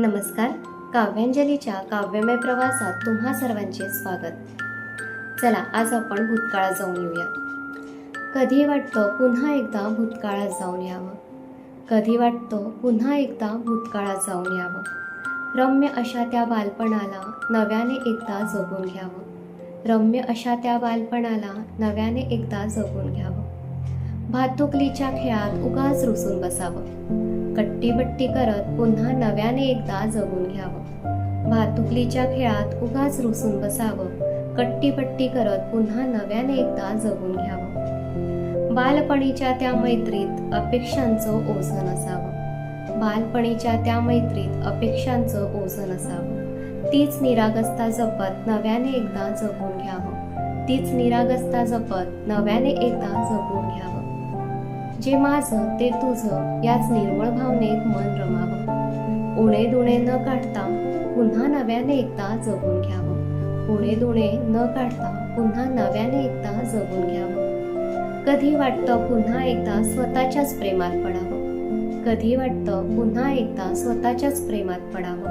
नमस्कार. काव्यांजलीच्या काव्यमय प्रवासात तुम्हा सर्वांचे स्वागत. चला आज आपण भूतकाळात जाऊन येऊया. कधी वाटतं पुन्हा एकदा भूतकाळात जाऊन यावं? कधी वाटतं पुन्हा एकदा भूतकाळात जाऊन यावं? रम्य अशा त्या बालपणाला नव्याने एकदा जगून घ्यावं. रम्य अशा त्या बालपणाला नव्याने एकदा जगून घ्यावं. भातुकलीच्या खेळात उगाच रुसून बसावं. कट्टीबट्टी करत पुन्हा नव्याने एकदा जगून घ्यावं. भातुकलीच्या खेळात उगाच रुसून बसावं. कट्टीपट्टी करत पुन्हा नव्याने एकदा जगून घ्यावं. बालपणीच्या त्या मैत्रीत अपेक्षांचं ओझं नसावं. बालपणीच्या त्या मैत्रीत अपेक्षांचं ओझं नसावं. तीच निरागस्ता जपत नव्याने एकदा जगून घ्यावं. तीच निरागस्ता जपत नव्याने एकदा जगून घ्यावं. जे माझं ते तुझं याच निर्मळ भावनेत मन रमावं. उणे दुणे न काढता पुन्हा नव्याने एकदा जगून घ्यावं. उणे दुणे न काढता पुन्हा नव्याने एकदा जगून घ्यावं. कधी वाटतं पुन्हा एकदा स्वतःच्याच प्रेमात पडावं? कधी वाटतं पुन्हा एकदा स्वतःच्याच प्रेमात पडावं?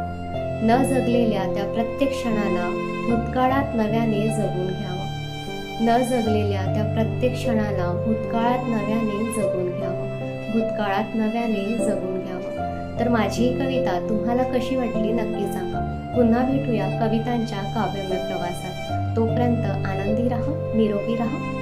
न जगलेल्या त्या प्रत्येक क्षणाला भूतकाळात नव्याने जगून घ्यावं. न जगलेल्या त्या प्रत्येक क्षणाला भूतकाळात नव्याने जगून घ्यावं. भूतकाळात नव्याने जगून घ्यावं. तर माझी ही कविता तुम्हाला कशी वाटली नक्की सांगा. पुन्हा भेटूया कवितांच्या काव्यमय प्रवासात. तोपर्यंत आनंदी राहा निरोगी राहा.